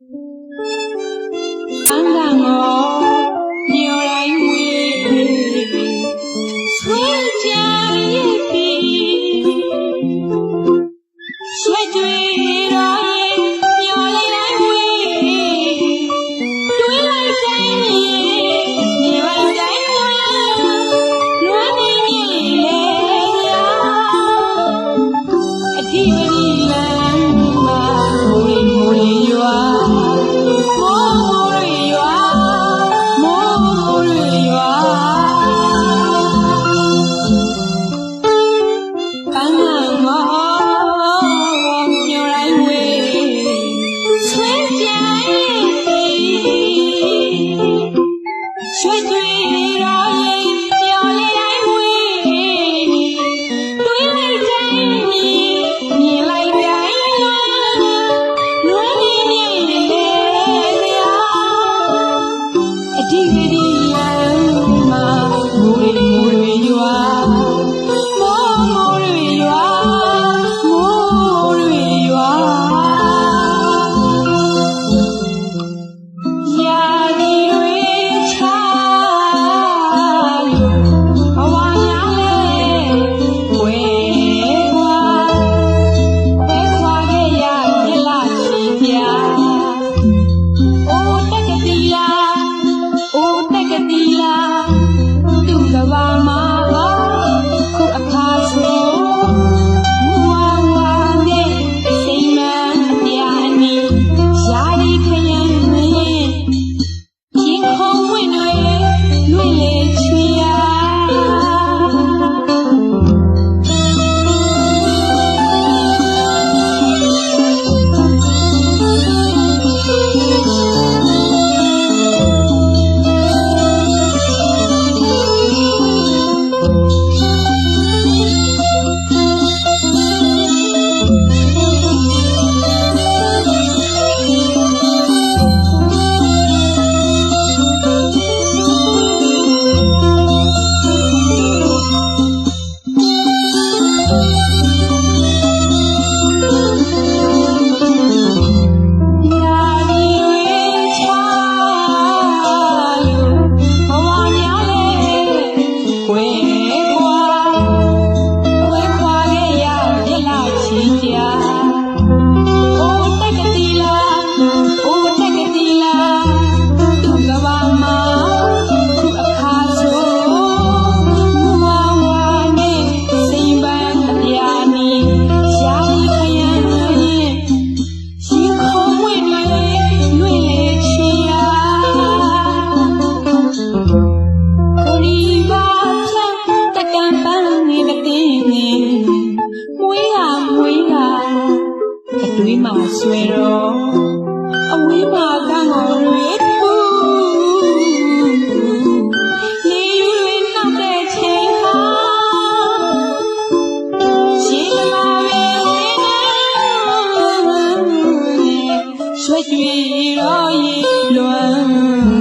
アン我。mira شد ویرایی لون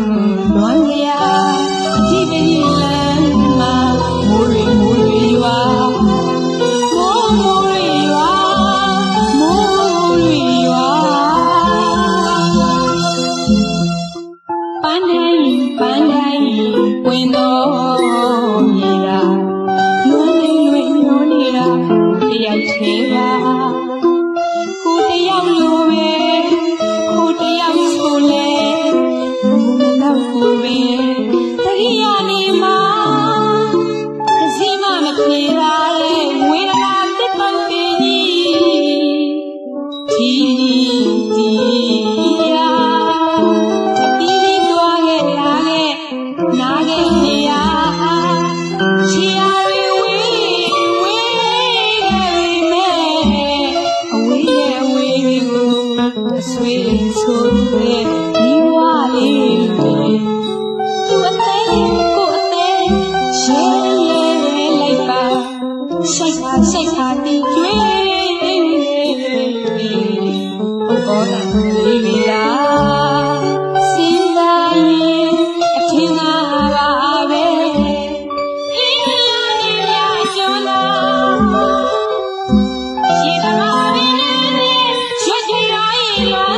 နာခဲ့နေရချီယာရီဝေးဝေးခဲ့ပေမဲ့အဝေးရဲ့အဝေးတွေကိုအဆွေဆိုတဲ့ဒီဝလေးတွေသူအသေးကိုအသေးရဲရဲလိုက်ပါစိတ်ပါစိတ်ပါတီးကျွေး Bye.